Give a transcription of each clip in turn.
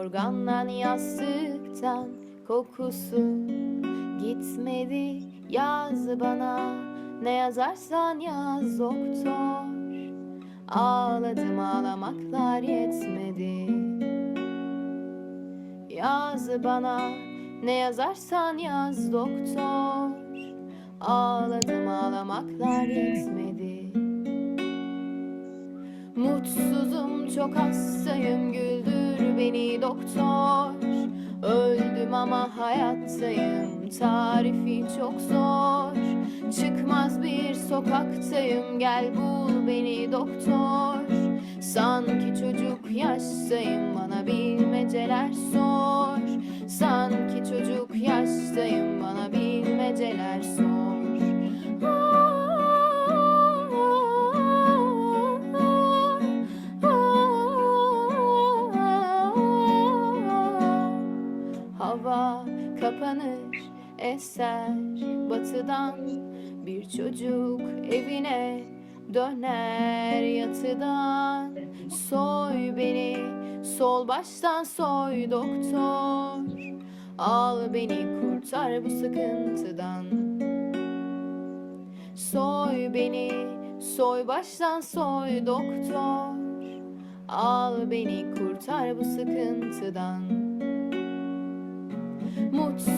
Organdan yastıktan kokusu gitmedi. Yaz bana ne yazarsan yaz doktor. Ağladım ağlamaklar yetmedi. Yaz bana ne yazarsan yaz doktor. Ağladım ağlamaklar yetmedi. Mutsuzum çok hastayım güldür beni doktor. Öldüm ama hayattayım tarifi çok zor. Çıkmaz bir sokaktayım gel bul beni doktor. Sanki çocuk yaştayım bana bilmeceler sor kapanır eser. Batıdan Bir çocuk evine döner yatıdan. Soy beni sol baştan soy doktor. Al beni kurtar bu sıkıntıdan. Soy beni soy baştan soy doktor. Al beni kurtar bu sıkıntıdan. Mutsuzum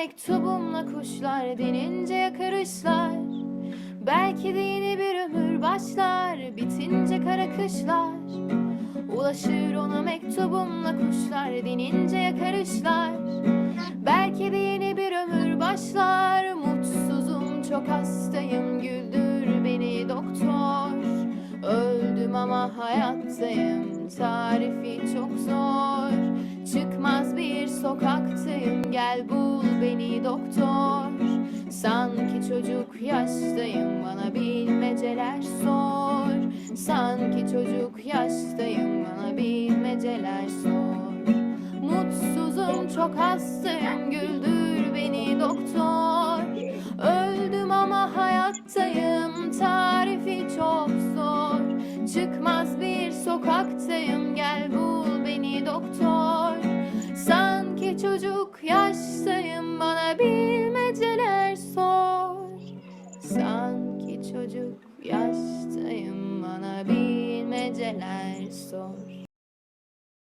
mektubumla kuşlar denince yakarışlar Belki de yeni bir ömür başlar bitince kara kışlar. Ulaşır ona mektubumla kuşlar denince yakarışlar Belki de yeni bir ömür başlar Mutsuzum çok hastayım güldür beni doktor. Öldüm ama hayattayım tarifi çok zor. Çıkmaz bir sokaktayım gel bul beni doktor. Sanki çocuk yaştayım bana bilmeceler sor. Sanki çocuk yaştayım bana bilmeceler sor. Mutsuzum çok hastayım güldür beni doktor. Öldüm ama hayattayım tarifi çok zor. Çıkmaz bir sokaktayım gel bul beni doktor çocuk yaştayım bana bilmeceler sor. Sanki çocuk yaştayım bana bilmeceler sor